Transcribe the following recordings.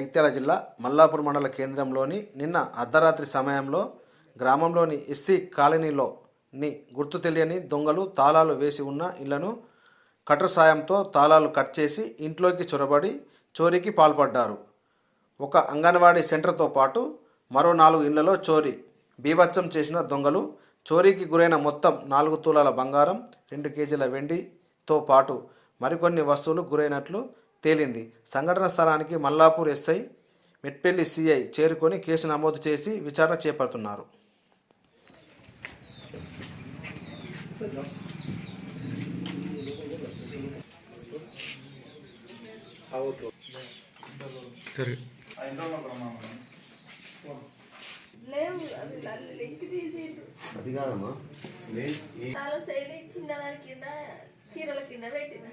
జగిత్యాల జిల్లా మల్లాపూర్ మండల కేంద్రంలోని నిన్న అర్ధరాత్రి సమయంలో గ్రామంలోని ఎస్సీ కాలనీలోని గుర్తు తెలియని దొంగలు తాళాలు వేసి ఉన్న ఇళ్ళను కటర్ సాయంతో తాళాలు కట్ చేసి ఇంట్లోకి చొరబడి చోరీకి పాల్పడ్డారు. ఒక అంగన్వాడీ సెంటర్తో పాటు మరో నాలుగు ఇళ్ళలో చోరీ బీభత్సం చేసిన దొంగలు చోరీకి గురైన మొత్తం నాలుగు తులాల బంగారం రెండు కేజీల వెండితో పాటు మరికొన్ని వస్తువులు గురైనట్లు తేలింది. సంఘటన స్థలానికి మల్లాపూర్ ఎస్ఐ మెట్పల్లి సిఐ చేరుకొని కేసు నమోదు చేసి విచారణ చేపడుతున్నారు. అది కాదమ్మా. చీరల కింద పెట్టిన.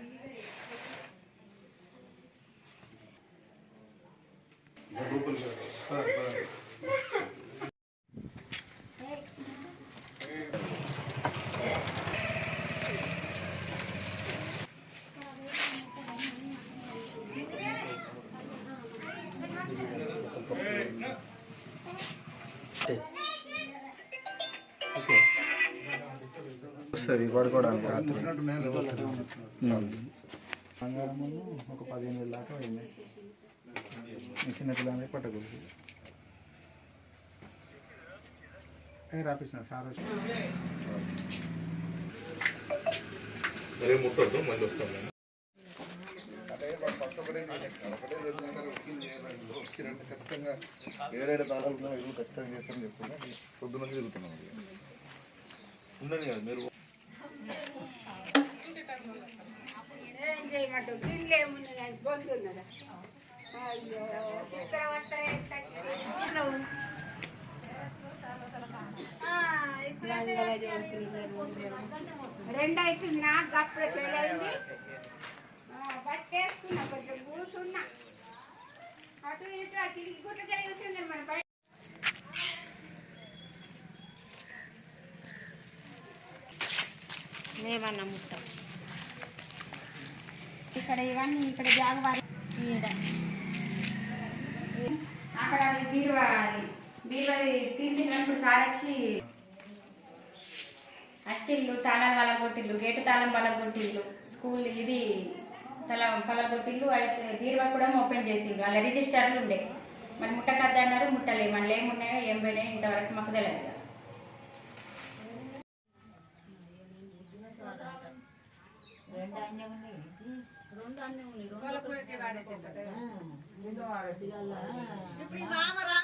వస్తుంది పడుకోవడానికి రాత్రి బంగారమును ఒక పదిహేను వేల దాకా అయింది ఈ చిన్న పిల్లలకి పట్టకూడదు రాపించిన సార్ వచ్చి ఖచ్చితంగా ఏడేడు ఉన్నాయి, ఇల్లు ఖచ్చితంగా చేస్తారని చెప్తున్నా పొద్దున్న నుంచి తిరుగుతున్నాం అది. ఏం చేయమంటావు? గిన్నెలు ఏమున్నాయి? కానీ బొందు ఉన్నదా రెండు అవుతుంది నాకు అప్పుడే పెళ్ళయింది. పట్టేసుకున్నా కొంచెం కూర్చున్నా. అటు ఇటు కిటికీ గుట్ల కూర్చున్నా మన బయట. మేమన్నా ముట్టాం. ఇక్కడ ఇవన్నీ ఇక్కడ జాగవారి ఈడ. అక్కడ అది బీరువా అది బీరువాది తీసినప్పుడు సార్ వచ్చి అచ్చిళ్ళు తాళాలు వాళ్ళ కొట్టిళ్ళు గేటు తాళం వాళ్ళ కొట్టిళ్ళు స్కూల్ ఇది తల పళ్ళ కొట్టిళ్ళు అయితే బీరువా కూడా ఓపెన్ చేసిండ్రు. వాళ్ళ రిజిస్టర్లు ఉండే. మరి ముట్టకద్ద అన్నారు ముట్టలే మళ్ళీ ఏమున్నాయో ఏం పోయినాయో ఇంతవరకు మాకు తెలియదు రెండు అన్నీ ఉన్నాయి ఈ మామ రా